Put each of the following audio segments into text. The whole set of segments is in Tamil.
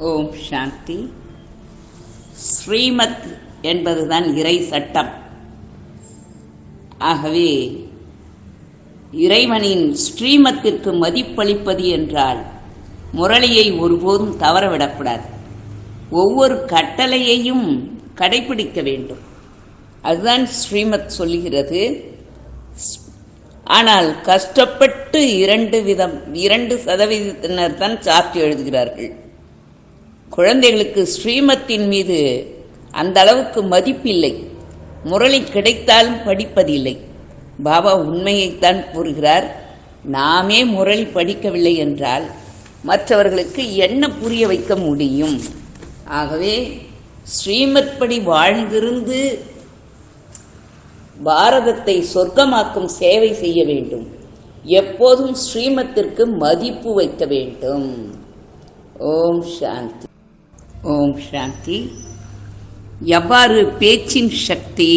ஓம் சாந்தி. ஸ்ரீமத் என்பதுதான் இறை சட்டம். ஆகவே இறைவனின் ஸ்ரீமத்திற்கு மதிப்பளிப்பது என்றால் முரளியை ஒருபோதும் தவறவிடக்கூடாது. ஒவ்வொரு கட்டளையையும் கடைபிடிக்க வேண்டும். அதுதான் ஸ்ரீமத் சொல்லுகிறது. ஆனால் கஷ்டப்பட்டு இரண்டு விதம் இரண்டு சதவீதத்தினர் தான் சார்ட் எழுதுகிறார்கள். குழந்தைகளுக்கு ஸ்ரீமத்தின் மீது அந்த அளவுக்கு மதிப்பில்லை. முரளி கிடைத்தாலும் படிப்பதில்லை. பாபா உண்மையைத்தான் கூறுகிறார். நாமே முரளி படிக்கவில்லை என்றால் மற்றவர்களுக்கு என்ன புரிய வைக்க முடியும்? ஆகவே ஸ்ரீமத் படி வாழ்ந்திருந்து பாரதத்தை சொர்க்கமாக்கும் சேவை செய்ய வேண்டும். எப்போதும் ஸ்ரீமத்திற்கு மதிப்பு வைக்க வேண்டும். ஓம் சாந்தி. ஓம் சாந்தி. எவ்வாறு பேச்சின் சக்தி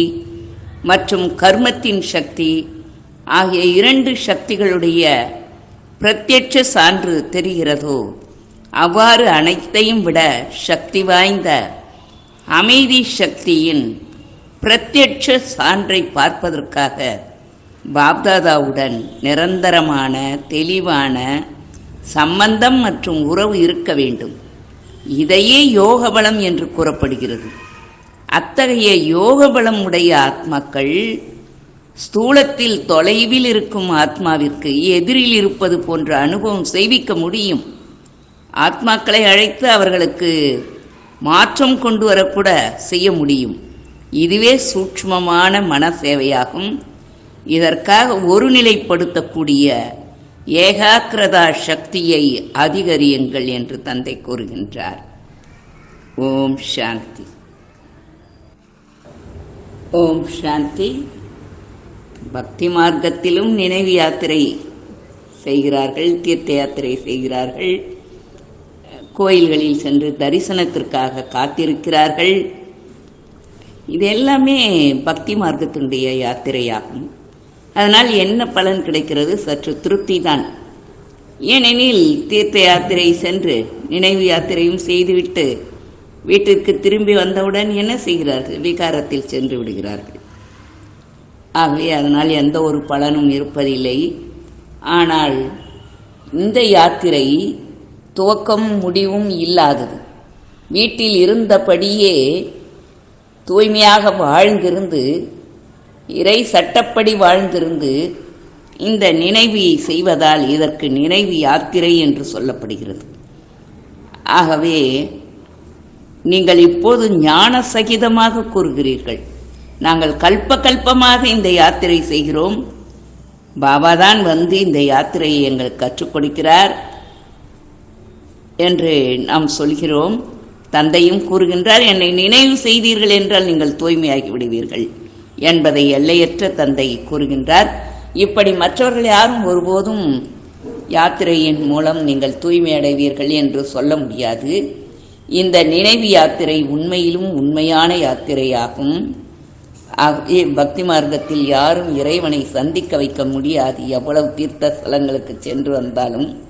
மற்றும் கர்மத்தின் சக்தி ஆகிய இரண்டு சக்திகளுடைய பிரத்யட்ச சான்று தெரிகிறதோ அவ்வாறு அனைத்தையும் விட சக்தி வாய்ந்த அமைதி சக்தியின் பிரத்யட்ச சான்றை பார்ப்பதற்காக பாப்தாதாவுடன் நிரந்தரமான தெளிவான சம்பந்தம் மற்றும் உறவு இருக்க வேண்டும். இதையே யோக பலம் என்று கூறப்படுகிறது. அத்தகைய யோக பலம் உடைய ஆத்மாக்கள் ஸ்தூலத்தில் தொலைவில் இருக்கும் ஆத்மாவிற்கு எதிரில் இருப்பது போன்ற அனுபவம் செய்விக்க முடியும். ஆத்மாக்களை அழைத்து அவர்களுக்கு மாற்றம் கொண்டு வரக்கூட செய்ய முடியும். இதுவே சூட்சமமான மன சேவையாகும் இதற்காக ஒருநிலைப்படுத்தக்கூடிய ஏகாக்கிரதா சக்தியை அதிகரியுங்கள் என்று தந்தை கூறுகின்றார். ஓம் சாந்தி. ஓம் சாந்தி. பக்தி மார்க்கத்திலும் நினைவு யாத்திரை செய்கிறார்கள் தீர்த்த யாத்திரை செய்கிறார்கள். கோயில்களில் சென்று தரிசனத்திற்காக காத்திருக்கிறார்கள். இது எல்லாமே பக்தி மார்க்கத்தினுடைய யாத்திரையாகும். அதனால் என்ன பலன் கிடைக்கிறது? சற்று திருப்தி தான் ஏனெனில் தீர்த்த யாத்திரை சென்று நினைவு யாத்திரையும் செய்துவிட்டு வீட்டிற்கு திரும்பி வந்தவுடன் என்ன செய்கிறார்கள் விகாரத்தில் சென்று விடுகிறார்கள். ஆகவே அதனால் எந்த ஒரு பலனும் இருப்பதில்லை. ஆனால் இந்த யாத்திரை துவக்கம் முடிவும் இல்லாதது. வீட்டில் இருந்தபடியே தூய்மையாக வாழ்ந்திருந்து இறை சட்டப்படி வாழ்ந்திருந்து இந்த நினைவி செய்வதால் இதற்கு நினைவு யாத்திரை என்று சொல்லப்படுகிறது. ஆகவே நீங்கள் இப்போது ஞான சகிதமாக கூறுகிறீர்கள். நாங்கள் கல்ப கல்பமாக இந்த யாத்திரை செய்கிறோம். பாபா தான் வந்து இந்த யாத்திரையை எங்களுக்கு கற்றுக் கொடுக்கிறார் என்று நாம் சொல்கிறோம். தந்தையும் கூறுகின்றார் என்னை நினைவு செய்தீர்கள் என்றால் நீங்கள் தூய்மையாகி விடுவீர்கள். என்பதை எல்லையற்ற தந்தை கூறுகின்றார். இப்படி மற்றவர்கள் யாரும் ஒருபோதும் யாத்திரையின் மூலம் நீங்கள் தூய்மை அடைவீர்கள் என்று சொல்ல முடியாது. இந்த நினைவு யாத்திரை உண்மையிலும் உண்மையான யாத்திரையாகும். பக்தி மார்க்கத்தில் யாரும் இறைவனை சந்திக்க வைக்க முடியாது. எவ்வளவு தீர்த்த ஸ்தலங்களுக்கு சென்று வந்தாலும்.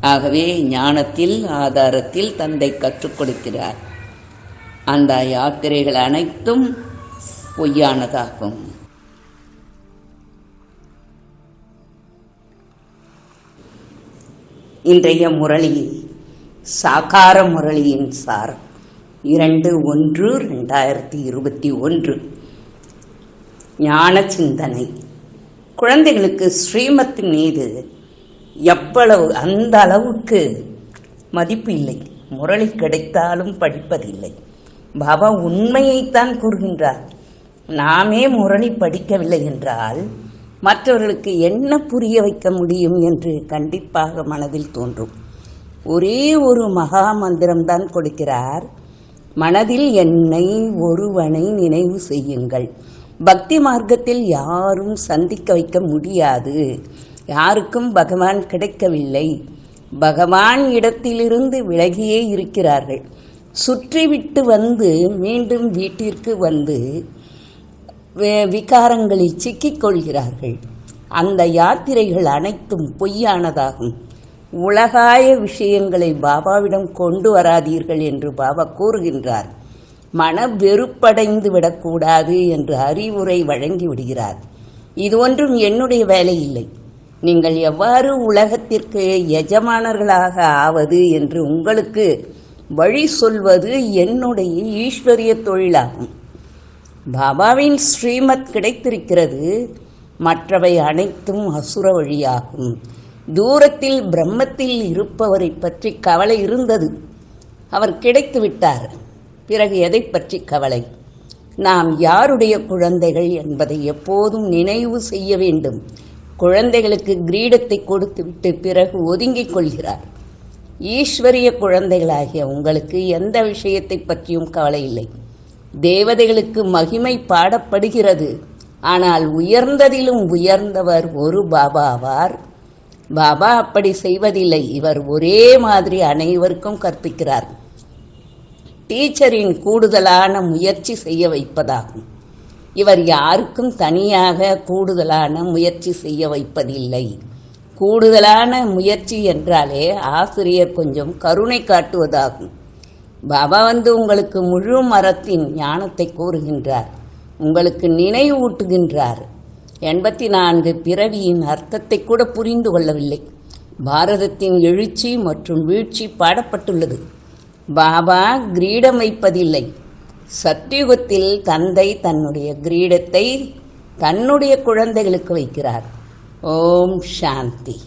ஆகவே ஞானத்தில் ஆதாரத்தில் தந்தை கற்றுக் கொடுக்கிறார். அந்த யாத்திரைகள் அனைத்தும் பொய்யானதாகும். இன்றைய முரளி சாகார முரளியின் சார் இரண்டு ஒன்று ரெண்டாயிரத்தி இருபத்தி ஒன்று. ஞான சிந்தனை. குழந்தைகளுக்கு ஸ்ரீமத்தின் மீது எவ்வளவு அந்த அளவுக்கு மதிப்பு இல்லை. முரளி கிடைத்தாலும் படிப்பதில்லை. பாபா உண்மையைத்தான் கூறுகின்றார். நாமே முரணி படிக்கவில்லை என்றால் மற்றவர்களுக்கு என்ன புரிய வைக்க முடியும் என்று கண்டிப்பாக மனதில் தோன்றும். ஒரே ஒரு மகா மந்திரம்தான் கொடுக்கிறார். மனதில் என்னை ஒருவனை நினைவு செய்யுங்கள். பக்தி மார்க்கத்தில் யாரும் சந்திக்க வைக்க முடியாது. யாருக்கும் பகவான் கிடைக்கவில்லை. பகவான் இடத்திலிருந்து விலகியே இருக்கிறார்கள். சுற்றிவிட்டு வந்து மீண்டும் வீட்டிற்கு வந்து விகாரங்களில் சிக்கிக் கொள்கிறார்கள் அந்த யாத்திரைகள் அனைத்தும் பொய்யானதாகும். உலகாய விஷயங்களை பாபாவிடம் கொண்டு வராதீர்கள் என்று பாபா கூறுகின்றார். மன வெறுப்படைந்து விடக்கூடாது என்று அறிவுரை வழங்கி விடுகிறார். இது ஒன்றும் என்னுடைய வேலை இல்லை நீங்கள் எவ்வாறு உலகத்திற்கு எஜமானர்களாக ஆவது என்று உங்களுக்கு வழி சொல்வது என்னுடைய ஈஸ்வரிய தொழிலாகும். பாபாவின் ஸ்ரீமத் கிடைத்திருக்கிறது மற்றவை அனைத்தும் அசுர வழியாகும். தூரத்தில் பிரம்மத்தில் இருப்பவரை பற்றி கவலை இருந்தது. அவர் கிடைத்து விட்டார். பிறகு எதை பற்றி கவலை? நாம் யாருடைய குழந்தைகள் என்பதை எப்போதும் நினைவு செய்ய வேண்டும். குழந்தைகளுக்கு கிரீடத்தை கொடுத்துவிட்டு பிறகு ஒதுங்கிக் கொள்கிறார். ஈஸ்வரிய குழந்தைகளாகிய உங்களுக்கு எந்த விஷயத்தை பற்றியும் கவலை இல்லை. தேவதைகளுக்கு மகிமை பாடப்படுகிறது. ஆனால் உயர்ந்ததிலும் உயர்ந்தவர் ஒரு பாபாவார். பாபா அப்படி செய்வதில்லை. இவர் ஒரே மாதிரி அனைவருக்கும் கற்பிக்கிறார். டீச்சரின் கூடுதலான முயற்சி செய்ய வைப்பதாகும். இவர் யாருக்கும் தனியாக கூடுதலான முயற்சி செய்ய வைப்பதில்லை. கூடுதலான முயற்சி என்றாலே ஆசிரியர் கொஞ்சம் கருணை காட்டுவதாகும். பாபா வந்து உங்களுக்கு முழு மரத்தின் ஞானத்தை கூறுகின்றார் உங்களுக்கு நினைவூட்டுகின்றார் எண்பத்தி நான்கு பிறவியின் அர்த்தத்தை கூட புரிந்து கொள்ளவில்லை. பாரதத்தின் எழுச்சி மற்றும் வீழ்ச்சி பாடப்பட்டுள்ளது. பாபா கிரீடம் வைப்பதில்லை. சத்தியுகத்தில் தந்தை தன்னுடைய கிரீடத்தை தன்னுடைய குழந்தைகளுக்கு வைக்கிறார். ஓம் சாந்தி.